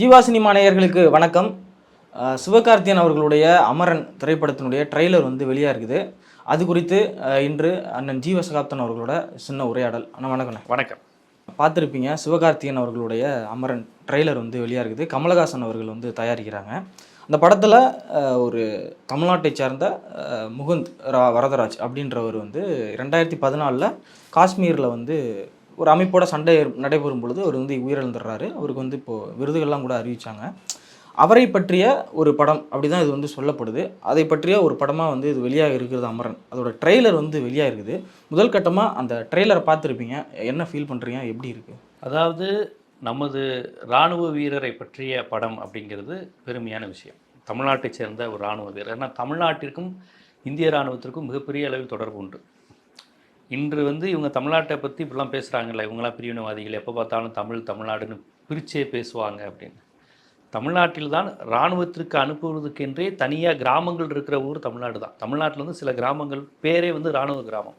Jeeva cinema நேயர்களுக்கு வணக்கம் சிவகார்த்தியன் அவர்களுடைய அமரன் திரைப்படத்தினுடைய ட்ரெய்லர் வந்து வெளியாக இருக்குது அது குறித்து இன்று அண்ணன் ஜீவ சகாப்தன் அவர்களோட சின்ன உரையாடல். அண்ணா வணக்கண்ணே. வணக்கம். பார்த்துருப்பீங்க சிவகார்த்தியன் அவர்களுடைய அமரன் ட்ரெய்லர் வந்து வெளியாக இருக்குது கமலஹாசன் அவர்கள் வந்து தயாரிக்கிறாங்க. அந்த படத்தில் ஒரு தமிழ்நாட்டை சேர்ந்த முகுந்த் ரா வரதராஜ் அப்படின்றவர் வந்து ரெண்டாயிரத்தி பதினாலில் காஷ்மீரில் வந்து ஒரு அமைப்போட சண்டை நடைபெறும் பொழுது அவர் வந்து உயிரிழந்துடுறாரு. அவருக்கு வந்து இப்போது விருதுகள்லாம் கூட அறிவிச்சாங்க. அவரை பற்றிய ஒரு படம் அப்படி தான் இது வந்து சொல்லப்படுது. அதை பற்றிய ஒரு படமாக வந்து இது வெளியாக இருக்கிறது அமரன். அதோட ட்ரெய்லர் வந்து வெளியாக இருக்குது முதல் கட்டமாக அந்த ட்ரெய்லரை பார்த்துருப்பீங்க. என்ன ஃபீல் பண்ணுறீங்க எப்படி இருக்குது அதாவது நமது இராணுவ வீரரை பற்றிய படம் அப்படிங்கிறது பெருமையான விஷயம். தமிழ்நாட்டை சேர்ந்த ஒரு இராணுவ வீரர். ஏன்னா தமிழ்நாட்டிற்கும் இந்திய இராணுவத்திற்கும் மிகப்பெரிய அளவில் தொடர்பு உண்டு. இன்று வந்து இவங்க தமிழ்நாட்டை பற்றி இப்படிலாம் பேசுகிறாங்கல்ல இவங்களாம் பிரிவினவாதிகள் எப்போ பார்த்தாலும் தமிழ் தமிழ்நாடுன்னு பிரிச்சே பேசுவாங்க அப்படின்னு. தமிழ்நாட்டில் தான் இராணுவத்திற்கு அனுப்புவதற்கென்றே தனியாக கிராமங்கள் இருக்கிற ஊர் தமிழ்நாடு தான் தமிழ்நாட்டில் வந்து சில கிராமங்கள் பேரே வந்து இராணுவ கிராமம்.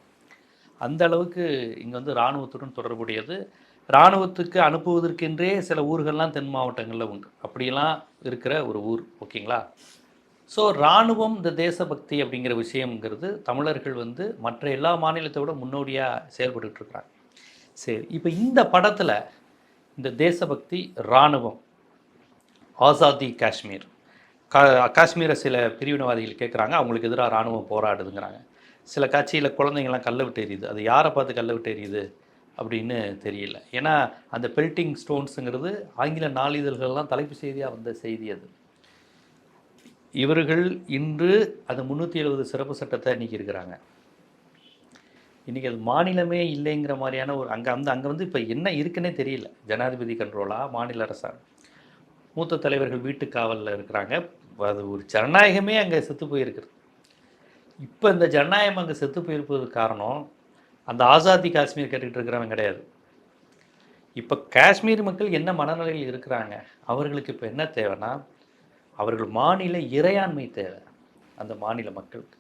அந்த அளவுக்கு இங்கே வந்து இராணுவத்துடன் தொடர்புடையது. இராணுவத்துக்கு அனுப்புவதற்கென்றே சில ஊர்கள்லாம் தென் மாவட்டங்களில் உண்டு. அப்படியெல்லாம் இருக்கிற ஒரு ஊர் ஓகேங்களா? ஸோ இராணுவம் இந்த தேசபக்தி அப்படிங்கிற விஷயங்கிறது தமிழர்கள் வந்து மற்ற எல்லா மாநிலத்தை விட முன்னோடியாக செயல்பட்டு இருக்கிறாங்க சரி இப்போ இந்த படத்தில் இந்த தேசபக்தி இராணுவம் ஆசாதி காஷ்மீர். கா காஷ்மீரை சில பிரிவினவாதிகள் கேட்குறாங்க அவங்களுக்கு எதிராக இராணுவம் போராடுதுங்கிறாங்க. சில காட்சியில் குழந்தைங்கள்லாம் கல்லை விட்டு எறியுது. அது யாரை பார்த்து கல்லை விட்டு எறியுது அப்படின்னு தெரியல. ஏன்னா அந்த பெல்ட்டிங் ஸ்டோன்ஸுங்கிறது ஆங்கில நாளிதழ்கள்லாம் தலைப்பு செய்தியாக வந்த செய்தி அது. இவர்கள் இன்று அந்த முந்நூற்றி எழுபது சிறப்பு சட்டத்தை நீக்கியிருக்கிறாங்க. இன்றைக்கி அது மாநிலமே இல்லைங்கிற மாதிரியான ஒரு அங்கே வந்து அங்கே வந்து இப்போ என்ன இருக்குன்னே தெரியல. ஜனாதிபதி கண்ட்ரோலாக மாநில அரசாங்கம். மூத்த தலைவர்கள் வீட்டு காவலில் இருக்கிறாங்க. அது ஒரு ஜனநாயகமே அங்கே செத்து போயிருக்கிறது இப்போ இந்த ஜனநாயகம் அங்கே செத்து போயிருப்பதுக்கு காரணம் அந்த ஆசாதி காஷ்மீர் கேட்டுக்கிட்டு இருக்கிறவங்க கிடையாது. இப்போ காஷ்மீர் மக்கள் என்ன மனநிலையில் இருக்கிறாங்க? அவர்களுக்கு இப்போ என்ன தேவைன்னா அவர்கள் மாநில இறையாண்மை தேவை அந்த மாநில மக்களுக்கு.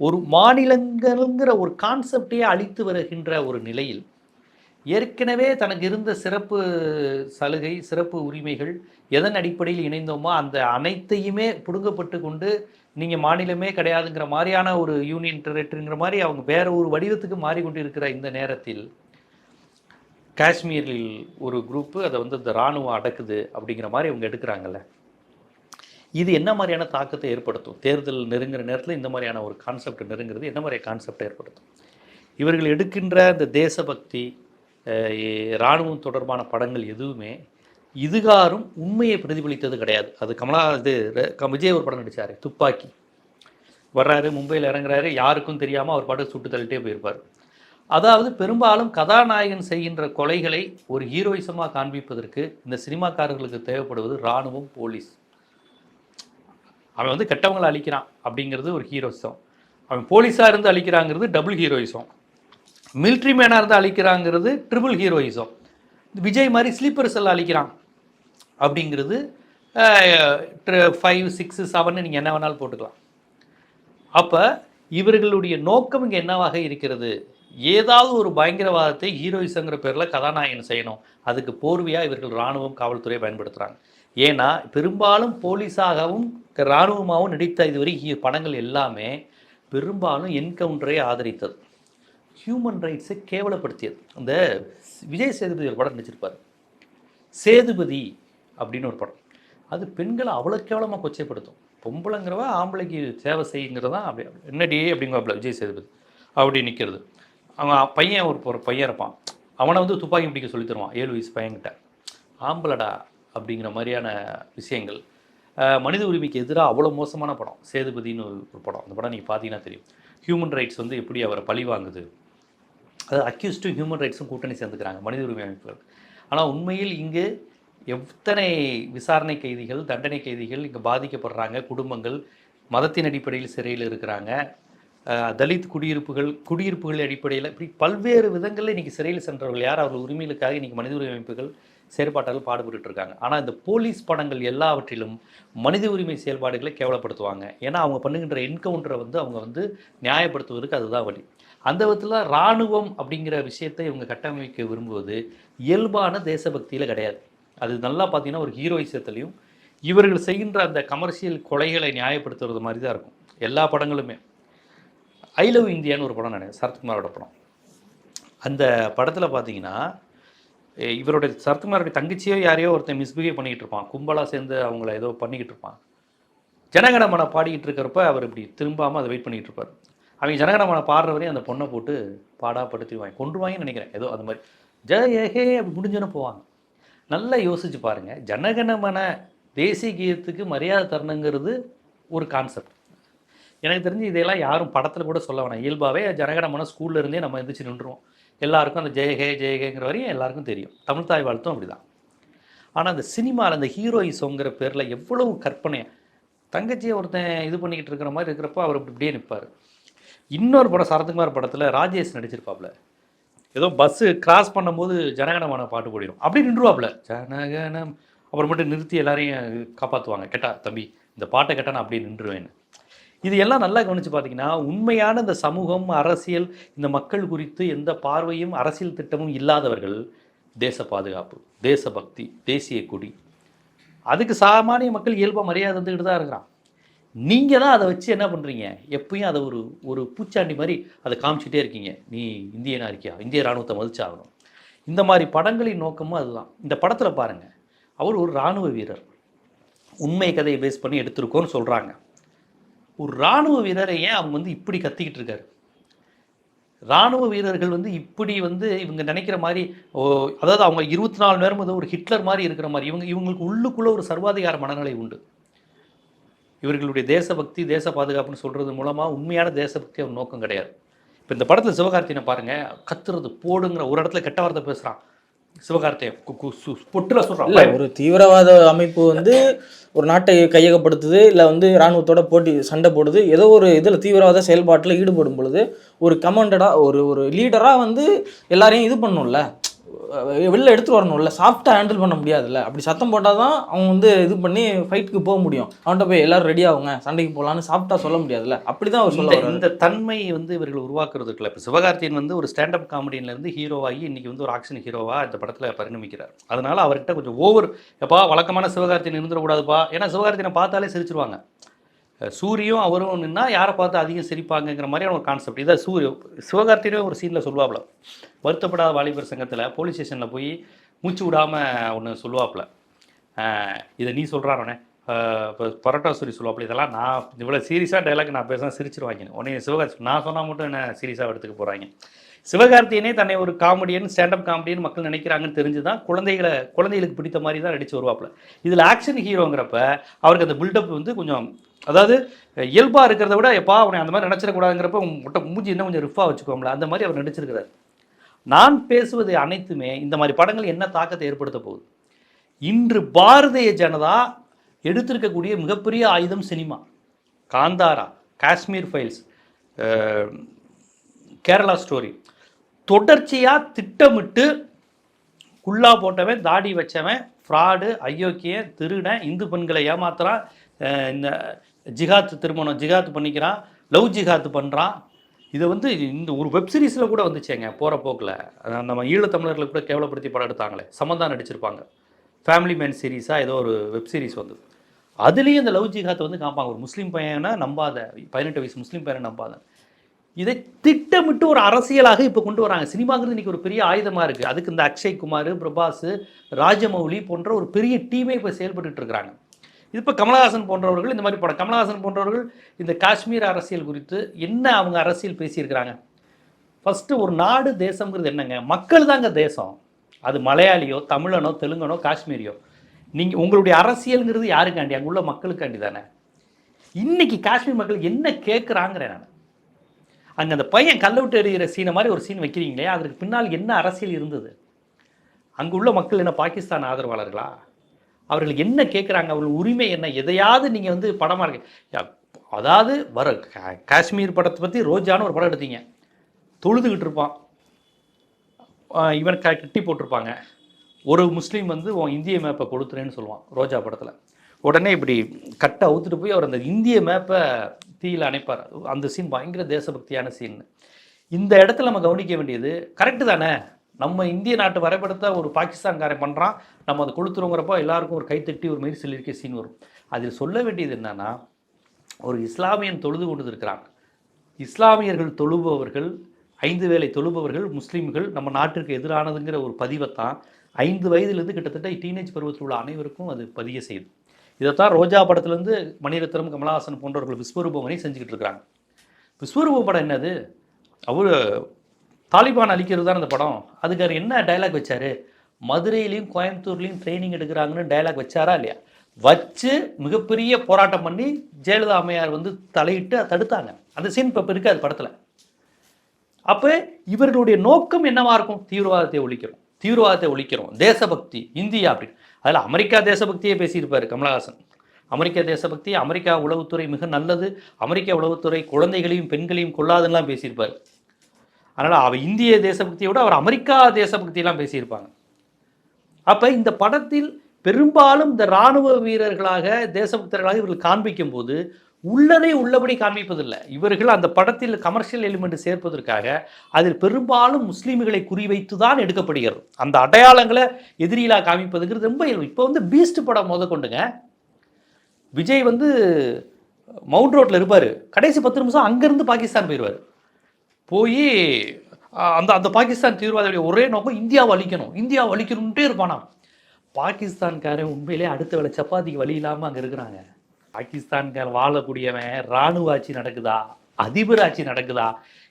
ஒரு மாநிலங்கள்ங்கிற ஒரு கான்செப்டையே அழித்து வருகின்ற ஒரு நிலையில் ஏற்கனவே தனக்கு இருந்த சிறப்பு சலுகை சிறப்பு உரிமைகள் எதன் அடிப்படையில் இணைந்தோமோ அந்த அனைத்தையுமே பிடுங்கப்பட்டு கொண்டு நீங்கள் மாநிலமே கிடையாதுங்கிற மாதிரியான ஒரு யூனியன் டெரிட்டரிங்கிற மாதிரி அவங்க வேற ஒரு வடிவத்துக்கு மாறிக்கொண்டு இருக்கிற இந்த நேரத்தில் காஷ்மீரில் ஒரு குரூப்பு அதை வந்து இந்த இராணுவம் அடக்குது அப்படிங்கிற மாதிரி அவங்க எடுக்கிறாங்கல்ல. இது என்ன மாதிரியான தாக்கத்தை ஏற்படுத்தும்? தேர்தல் நெருங்குற நேரத்தில் இந்த மாதிரியான ஒரு கான்செப்ட் நெருங்குறது என்ன மாதிரியான கான்செப்டை ஏற்படுத்தும்? இவர்கள் எடுக்கின்ற இந்த தேசபக்தி இராணுவம் தொடர்பான படங்கள் எதுவுமே இதுகாரும் உண்மையை பிரதிபலித்தது கிடையாது. அது கமலா இது விஜய் ஒரு படம் நடித்தார் துப்பாக்கி. வர்றாரு மும்பையில் இறங்குறாரு யாருக்கும் தெரியாமல் அவர் பாட்டு சுட்டு தள்ளிட்டே போயிருப்பார். அதாவது பெரும்பாலும் கதாநாயகன் செய்கின்ற கொலைகளை ஒரு ஹீரோயிசமாக காண்பிப்பதற்கு இந்த சினிமாக்காரர்களுக்கு தேவைப்படுவது இராணுவம் போலீஸ். அவன் வந்து கெட்டவங்களை அழிக்கிறான் அப்படிங்கிறது ஒரு ஹீரோயிசம் அவன் போலீஸாக இருந்து அழிக்கிறாங்கிறது டபுள் ஹீரோயிசம் மிலிட்ரி மேனாக இருந்து அழிக்கிறாங்கிறது ட்ரிபிள் ஹீரோயிசம் விஜய் மாதிரி ஸ்லீப்பர்ஸ் எல்லாம் அழிக்கிறான் அப்படிங்கிறது ஃபைவ் சிக்ஸ் செவன் நீங்கள் என்ன வேணாலும் போட்டுக்கலாம். அப்போ இவர்களுடைய நோக்கம் இங்கே என்னவாக இருக்கிறது? ஏதாவது ஒரு பயங்கரவாதத்தை ஹீரோயிசங்கிற பேரில் கதாநாயகன் செய்யணும். அதுக்கு போர்வையாக இவர்கள் இராணுவம் காவல்துறையை பயன்படுத்துகிறாங்க ஏன்னா பெரும்பாலும் போலீஸாகவும் இராணுவமாகவும் நடித்த இதுவரை படங்கள் எல்லாமே பெரும்பாலும் என்கவுண்டரை ஆதரித்தது. ஹியூமன் ரைட்ஸை கேவலப்படுத்தியது. அந்த விஜய் சேதுபதி ஒரு படம் நடிச்சிருப்பார். சேதுபதி அப்படின்னு ஒரு படம். அது பெண்களை அவ்வளோ கேவலமாக கொச்சைப்படுத்தும். பொம்பளைங்கிறவ ஆம்பளைக்கு சேவை செய்யுங்கிறது தான் அப்படி என்னடி அப்படிங்குவாப்ல விஜய் சேதுபதி. அப்படி நிற்கிறது அவன் பையன் ஒரு ஒரு பையன் இருப்பான். அவனை வந்து துப்பாக்கி பிடிக்க சொல்லி தருவான். ஏழு வயசு பையன்கிட்ட. ஆம்பளடா அப்படிங்கிற மாதிரியான விஷயங்கள். மனித உரிமைக்கு எதிராக அவ்வளோ மோசமான படம். சேதுபதின்னு ஒரு படம். அந்த படம் நீங்கள் பார்த்தீங்கன்னா தெரியும். ஹியூமன் ரைட்ஸ் வந்து எப்படி அவரை பழி வாங்குது? அது அக்யூஸ்டும் ஹியூமன் ரைட்ஸும் கூட்டணி சேர்ந்துக்கிறாங்க மனித உரிமை அமைப்புகள். ஆனால் உண்மையில் இங்கு எத்தனை விசாரணை கைதிகள் தண்டனை கைதிகள் இங்கே பாதிக்கப்படுறாங்க? குடும்பங்கள் மதத்தின் அடிப்படையில் சிறையில் இருக்கிறாங்க. தலித் குடியிருப்புகள் குடியிருப்புகள் அடிப்படையில் இப்படி பல்வேறு விதங்களில் இன்றைக்கி சிறையில் சென்றவர்கள் யார்? அவர்கள் உரிமைகளுக்காக இன்றைக்கி மனித உரிமை அமைப்புகள் செயற்பாட்டால் பாடுபட்டு இருக்காங்க ஆனால் இந்த போலீஸ் படங்கள் எல்லாவற்றிலும் மனித உரிமை செயல்பாடுகளை கேவலப்படுத்துவாங்க. ஏன்னா அவங்க பண்ணுகின்ற என்கவுண்டரை வந்து அவங்க வந்து நியாயப்படுத்துவதற்கு அதுதான் வழி. அந்த விதத்தில் இராணுவம் அப்படிங்கிற விஷயத்தை இவங்க கட்டமைக்க விரும்புவது இயல்பான தேசபக்தியில் கிடையாது. அது நல்லா பார்த்தீங்கன்னா ஒரு ஹீரோயிசத்துலேயும் இவர்கள் செய்கின்ற அந்த கமர்ஷியல் கொலைகளை நியாயப்படுத்துறது மாதிரி தான் இருக்கும். எல்லா படங்களுமே. ஐ லவ் இந்தியான்னு ஒரு படம் நினைக்கிறேன் சரத்குமாரோட படம். அந்த படத்தில் பார்த்தீங்கன்னா இவருடைய சரத்குமாருடைய தங்கச்சியோ யாரையோ ஒருத்தன் மிஸ்பிஹேவ் பண்ணிக்கிட்டு இருப்பான். கும்பலாக சேர்ந்து அவங்கள ஏதோ பண்ணிக்கிட்டு இருப்பான். ஜனகணமனை பாடிக்கிட்டு இருக்கிறப்ப அவர் இப்படி திரும்பாமல் அதை வெயிட் பண்ணிகிட்டு இருப்பார். அவங்க ஜனகணமனை பாடுற வரையும் அந்த பொண்ணை போட்டு பாடா படுத்திடுவாங்க கொண்டுருவாங்கன்னு நினைக்கிறேன். ஏதோ அந்த மாதிரி. ஜெய ஏஹே அப்படி முடிஞ்சோன்னு போவாங்க. நல்லா யோசிச்சு பாருங்கள் ஜனகணமன தேசிய கீதத்துக்கு மரியாதை தரணுங்கிறது ஒரு கான்செப்ட் எனக்கு தெரிஞ்சு இதையெல்லாம் யாரும் படத்தில் கூட சொல்ல வேணாம். இயல்பாகவே ஜனகணமன ஸ்கூல்லேருந்தே நம்ம எந்திரிச்சு நின்றுவோம் எல்லாருக்கும் அந்த ஜெயஹே ஜெயஹேங்கிற வரையும் எல்லாருக்கும் தெரியும். தமிழ் தாய் வாழ்த்தும் அப்படிதான். ஆனால் அந்த சினிமாவில் அந்த ஹீரோயிசங்கிற பேரில் எவ்வளவு கற்பனையாக தங்கச்சியை ஒருத்தன் இது பண்ணிக்கிட்டு இருக்கிற மாதிரி இருக்கிறப்போ அவர் இப்படி இப்படியே நிற்பார் இன்னொரு படம் சரத்குமார் படத்தில் ராஜேஷ் நடிச்சிருப்பாப்புல ஏதோ பஸ்ஸு கிராஸ் பண்ணும்போது ஜனகணமான பாட்டு போடிடும் அப்படி நின்றுவாப்புல ஜனகணம் அப்புறம் மட்டும் நிறுத்தி எல்லாரையும் காப்பாற்றுவாங்க கேட்டா தம்பி இந்த பாட்டை கேட்டால் நான் அப்படியே நின்றுவேன்னு. இது எல்லாம் நல்லா கவனிச்சு பார்த்தீங்கன்னா உண்மையான இந்த சமூகம் அரசியல் இந்த மக்கள் குறித்து எந்த பார்வையும் அரசியல் திட்டமும் இல்லாதவர்கள் தேச பாதுகாப்பு தேசபக்தி தேசிய கொடி. அதுக்கு சாமானிய மக்கள் இயல்பாக மரியாதை தந்துக்கிட்டு தான் இருக்கிறான். நீங்கள் தான் அதை வச்சு என்ன பண்ணுறீங்க எப்பயும் அதை ஒரு ஒரு பூச்சாண்டி மாதிரி அதை காமிச்சிட்டே இருக்கீங்க. நீ இந்தியனா இருக்கியா? இந்திய இராணுவத்தை மதிச்சாகணும். இந்த மாதிரி படங்களின் நோக்கமும் அதுதான். இந்த படத்தில் பாருங்கள் அவர் ஒரு இராணுவ வீரர். உண்மை கதையை பேஸ் பண்ணி எடுத்திருக்கோன்னு சொல்கிறாங்க ஒரு இராணுவ வீரரை ஏன் அவங்க வந்து இப்படி கத்திக்கிட்டு இருக்காரு? இராணுவ வீரர்கள் வந்து இப்படி வந்து இவங்க நினைக்கிற மாதிரி ஓ அதாவது அவங்க இருபத்தி நாலு நேரம் வந்து ஒரு ஹிட்லர் மாதிரி இருக்கிற மாதிரி இவங்க இவங்களுக்கு உள்ளுக்குள்ளே ஒரு சர்வாதிகார மனநிலை உண்டு. இவர்களுடைய தேசபக்தி தேச பாதுகாப்புன்னு சொல்கிறது மூலமாக உண்மையான தேசபக்தி அவர் நோக்கம் கிடையாது. இப்போ இந்த படத்தில் சிவகார்த்தியனை பாருங்கள் கத்துறது போடுங்கிற ஒரு இடத்துல கெட்ட வார்த்தை பேசுகிறான் சிவகார்த்தியன் கு- கு- சு- ஒரு தீவிரவாத அமைப்பு வந்து ஒரு நாட்டை கையகப்படுத்துது இல்லை வந்து இராணுவத்தோட போட்டி சண்டை போடுது. ஏதோ ஒரு இதில் தீவிரவாத செயல்பாட்டில் ஈடுபடும் பொழுது ஒரு கமாண்டடாக ஒரு ஒரு லீடராக வந்து எல்லாரையும் இது பண்ணும்ல. வெளில எடுத்துட்டு வரணும்ல. சாஃப்டா ஹேண்டில் பண்ண முடியாதுல்ல. அப்படி சத்தம் போட்டாதான் அவன் வந்து இது பண்ணி ஃபைட்டுக்கு போக முடியும். அவன்கிட்ட போய் எல்லாரும் ரெடி ஆகுங்க. சண்டைக்கு போகலான்னு சாஃப்டா சொல்ல முடியாதுல்ல. அப்படிதான் அவர் சொல்ல இந்த தன்மை வந்து இவர்கள் உருவாக்குறது இருக்குல்ல இப்போ சிவகார்த்தியன் வந்து ஒரு ஸ்டாண்டப் காமெடியில இருந்து ஹீரோவாகி இன்னைக்கு வந்து ஒரு ஆக்ஷன் ஹீரோவா இந்த படத்துல பரிணமிக்கிறார். அதனால அவர்கிட்ட கொஞ்சம் ஓவர் எப்பா வழக்கமான சிவகார்த்தியன் இருந்துடக்கூடாதுப்பா. ஏன்னா சிவகார்த்தியனை பார்த்தாலே சிரிச்சிருவாங்க. சூரியும் அவரும் நின்னா யாரை பார்த்து அதிகம் சிரிப்பாங்கங்கிற மாதிரியான ஒரு கான்செப்ட் இதை சூரிய சிவகார்த்தியனே ஒரு சீனில் சொல்லுவாப்புல வருத்தப்படாத வாலிபர் சங்கத்தில் போலீஸ் ஸ்டேஷனில் போய் மூச்சு விடாமல் ஒன்று சொல்லுவாப்புல. இதை நீ சொல்கிறானே இப்போ பரோட்டா சூரி சொல்லுவாப்புல இதெல்லாம் நான் இவ்வளோ சீரியஸாக டைலாக் நான் பேச சிரிச்சிருவாங்க உடனே சிவகார்த்தி நான் சொன்னால் மட்டும் என்ன சீரியஸாக எடுத்துக்க போகிறாங்க சிவகார்த்தியனே தன்னை ஒரு காமெடியன் ஸ்டாண்டப் காமெடியன் மக்கள் நினைக்கிறாங்கன்னு தெரிஞ்சு தான் குழந்தைகளை குழந்தைகளுக்கு பிடித்த மாதிரி தான் நடிச்சு வருவாப்பில். இதில் ஆக்ஷன் ஹீரோங்கிறப்ப அவருக்கு அந்த பில்டப் வந்து கொஞ்சம் அதாவது இயல்பாக இருக்கிறத விட எப்பா அவனை அந்த மாதிரி நினச்சிடக்கூடாதுங்கிறப்ப முட்டை மூஞ்சி இன்னும் கொஞ்சம் ரிஃபாக வச்சுக்கோங்களேன் அந்த மாதிரி அவர் நடிச்சிருக்கிறார். நான் பேசுவது அனைத்துமே இந்த மாதிரி படங்கள் என்ன தாக்கத்தை ஏற்படுத்த போகுது? இன்று பாரதிய ஜனதா எடுத்திருக்கக்கூடிய மிகப்பெரிய ஆயுதம் cinema. Kantara Kashmir files Kerala story. தொடர்ச்சியாக திட்டமிட்டு குல்லா போட்டவன் தாடி வச்சவன் ஃப்ராடு அயோக்கியன் திருடன் இந்து பெண்களை ஏமாத்துறான் இந்த ஜிகாத் திருமணம் ஜிகாத் பண்ணிக்கிறான் லவ் ஜிகாத் பண்ணுறான் இதை வந்து இந்த ஒரு வெப் சீரிஸில் கூட வந்துச்சேங்க போகிற போக்கில். நம்ம ஈழத்தமிழர்களை கூட கேவலப்படுத்தி படம் எடுத்தாங்களே சமந்தான் நடிச்சிருப்பாங்க. ஃபேமிலி மேன் சீரிஸாக ஏதோ ஒரு வெப் சீரிஸ் வந்தது. அதுலேயும் இந்த லவ் ஜிஹாத்தை வந்து காமிப்பாங்க. ஒரு முஸ்லீம் பையனை நம்பாத பதினெட்டு வயசு முஸ்லீம் பையனை நம்பாத. இதை திட்டமிட்டு ஒரு அரசியலாக இப்போ கொண்டு வராங்க. சினிமாங்கிறது இன்றைக்கி ஒரு பெரிய ஆயுதமாக இருக்குது அதுக்கு இந்த அக்ஷய் குமார் பிரபாஸ் ராஜமௌலி போன்ற ஒரு பெரிய டீமே இப்போ செயல்பட்டுட்டு இருக்கிறாங்க. இது இப்போ கமலஹாசன் போன்றவர்கள் இந்த மாதிரி படம். கமலஹாசன் போன்றவர்கள் இந்த காஷ்மீர் அரசியல் குறித்து என்ன அவங்க அரசியல் பேசியிருக்கிறாங்க? ஃபஸ்ட்டு ஒரு நாடு தேசங்கிறது என்னங்க? மக்கள் தாங்க தேசம். அது மலையாளியோ தமிழனோ தெலுங்கனோ காஷ்மீரியோ. நீங்கள் உங்களுடைய அரசியலுங்கிறது யாருக்காண்டி? அங்கே உள்ள மக்களுக்காண்டி தானே. இன்னைக்கு காஷ்மீர் மக்கள் என்ன கேட்குறாங்கிறேன் நான். அங்கே அந்த பையன் கல்ல விட்டு எறிகிற சீனை மாதிரி ஒரு சீன் வைக்கிறீங்களே அதற்கு பின்னால் என்ன அரசியல் இருந்தது? அங்கே உள்ள மக்கள் என்ன பாகிஸ்தான் ஆதரவாளர்களா? அவர்கள் என்ன கேட்குறாங்க அவர்கள் உரிமை என்ன? எதையாவது நீங்கள் வந்து படமாக இருக்கு. அதாவது வர கா- காஷ்மீர் படத்தை பற்றி ரோஜான்னு ஒரு படம் எடுத்தீங்க. தொழுதுகிட்டு இருப்பான். இவன் க கட்டி போட்டிருப்பாங்க. ஒரு முஸ்லீம் வந்து உன் இந்திய மேப்பை கொடுத்துறேன்னு சொல்லுவான் ரோஜா படத்தில். உடனே இப்படி கட்டை அவுத்துட்டு போய் அவர் அந்த இந்திய மேப்பை தீயில் அணைப்பார். அந்த சீன் பயங்கர தேசபக்தியான சீன் இந்த இடத்துல நம்ம கவனிக்க வேண்டியது கரெக்டு தானே? நம்ம இந்திய நாட்டு வரைபடத்தை ஒரு பாகிஸ்தான்காரன் பண்ணுறான் நம்ம அதை கொளுத்துறோங்கிறப்போ எல்லாருக்கும் ஒரு கைத்தட்டி ஒரு மாரி சொல்லியிருக்க சீன் வரும். அதில் சொல்ல வேண்டியது என்னன்னா ஒரு இஸ்லாமியன் தொழுது கொண்டு இருக்கிறான் இஸ்லாமியர்கள் தொழுபவர்கள் ஐந்து வேலை தொழுபவர்கள் முஸ்லீம்கள் நம்ம நாட்டிற்கு எதிரானதுங்கிற ஒரு பதிவைத்தான் ஐந்து வயதுலேருந்து கிட்டத்தட்ட டீனேஜ் பருவத்தில் உள்ள அனைவருக்கும் அது பதிய செய்யுது. இதைத்தான் ரோஜா படத்துலேருந்து மணிரத்னம் கமலஹாசன் போன்றவர்கள் விஸ்வரூபம் வரை செஞ்சுக்கிட்டு இருக்கிறாங்க. விஸ்வரூப படம் என்னது? அவர் தாலிபான் அழிக்கிறது தான் அந்த படம். அதுக்கு அவர் என்ன டயலாக் வச்சாரு? மதுரையிலையும் கோயம்புத்தூர்லேயும் ட்ரைனிங் எடுக்கிறாங்கன்னு டயலாக் வச்சாரா இல்லையா? வச்சு மிகப்பெரிய போராட்டம் பண்ணி ஜெயலலிதா அம்மையார் வந்து தலையிட்டு அதை தடுத்தாங்க. அந்த சீன் இப்போ இருக்காது படத்தில். அப்போ இவர்களுடைய நோக்கம் என்னவாக இருக்கும்? தீவிரவாதத்தை ஒழிக்கிறோம். தீவிரவாதத்தை ஒழிக்கிறோம். தேசபக்தி இந்தியா அப்படின்னு. அதில் அமெரிக்கா தேசபக்தியே பேசியிருப்பார் கமலஹாசன். அமெரிக்க தேசபக்தி அமெரிக்கா உளவுத்துறை மிக நல்லது. அமெரிக்க உளவுத்துறை குழந்தைகளையும் பெண்களையும் கொள்ளாதுன்னெலாம் பேசியிருப்பார். அதனால் அவர் இந்திய தேசபக்தியை விட அவர் அமெரிக்கா தேசபக்தியெல்லாம் பேசியிருப்பாங்க. அப்போ இந்த படத்தில் பெரும்பாலும் இந்த இராணுவ வீரர்களாக தேசபக்தர்களாக இவர்கள் காண்பிக்கும் போது உள்ளதை உள்ளபடி காண்பிப்பதில்லை. இவர்கள் அந்த படத்தில் கமர்ஷியல் எலிமெண்ட் சேர்ப்பதற்காக அதில் பெரும்பாலும் முஸ்லீம்களை குறிவைத்து தான் எடுக்கப்படுகிறது. அந்த அடையாளங்களை எதிரியிலாக காமிப்பதுங்கிறது ரொம்ப இப்போ வந்து பீஸ்ட் படம் முத கொண்டுங்க. விஜய் வந்து மவுண்ட் ரோட்டில் இருப்பார். கடைசி பத்து நிமிஷம் அங்கேருந்து பாகிஸ்தான் போயிடுவார் போய் அந்த அந்த பாகிஸ்தான் தீவிரவாதியுடைய ஒரே நோக்கம் இந்தியாவை அழிக்கணும். இந்தியாவை அழிக்கணும்ட்டே இருப்பானா பாகிஸ்தான்காரன் உண்மையிலே அடுத்த வேளை சப்பாத்திக்கு வழி இல்லாமல் அங்கே இருக்கிறாங்க. பாகிஸ்தான்கார வாழக்கூடியவன் இராணுவ ஆட்சி நடக்குதா? அதிபர் ஆட்சி நடக்குதா?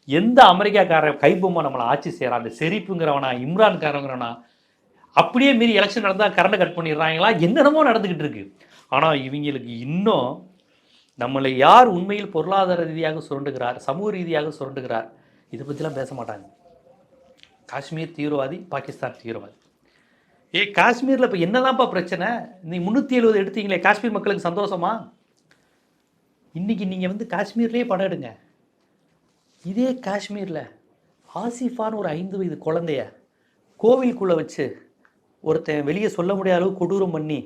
எந்த அமெரிக்காக்காரன் கைபொம்மை நம்மளை ஆட்சி செய்கிறான் அந்த செரிப்புங்கிறவனா இம்ரான்காரங்கிறவனா? அப்படியே மீறி எலெக்ஷன் நடந்தால் கரண்டை கட் பண்ணிடுறாங்களா? என்னென்னமோ நடந்துக்கிட்டு இருக்கு. ஆனால் இவங்களுக்கு இன்னும் நம்மளை யார் உண்மையில் பொருளாதார ரீதியாக சுரண்டுகிறார் சமூக ரீதியாக சுரண்டுகிறார் இதை பற்றிலாம் பேச மாட்டாங்க. காஷ்மீர் தீவிரவாதி பாகிஸ்தான் தீவிரவாதி. ஏ காஷ்மீரில் இப்போ என்னதான்ப்பா பிரச்சனை? நீ முந்நூற்றி எழுபது எடுத்தீங்களே காஷ்மீர் மக்களுக்கு சந்தோஷமா? இன்னைக்கு நீங்கள் வந்து காஷ்மீர்லேயே படம் எடுங்க. இதே காஷ்மீரில் ஆசிஃபான்னு ஒரு ஐந்து வயது குழந்தைய கோவிலுக்குள்ளே வச்சு ஒருத்தன் வெளியே சொல்ல முடியாத அளவு கொடூரம் பண்ணி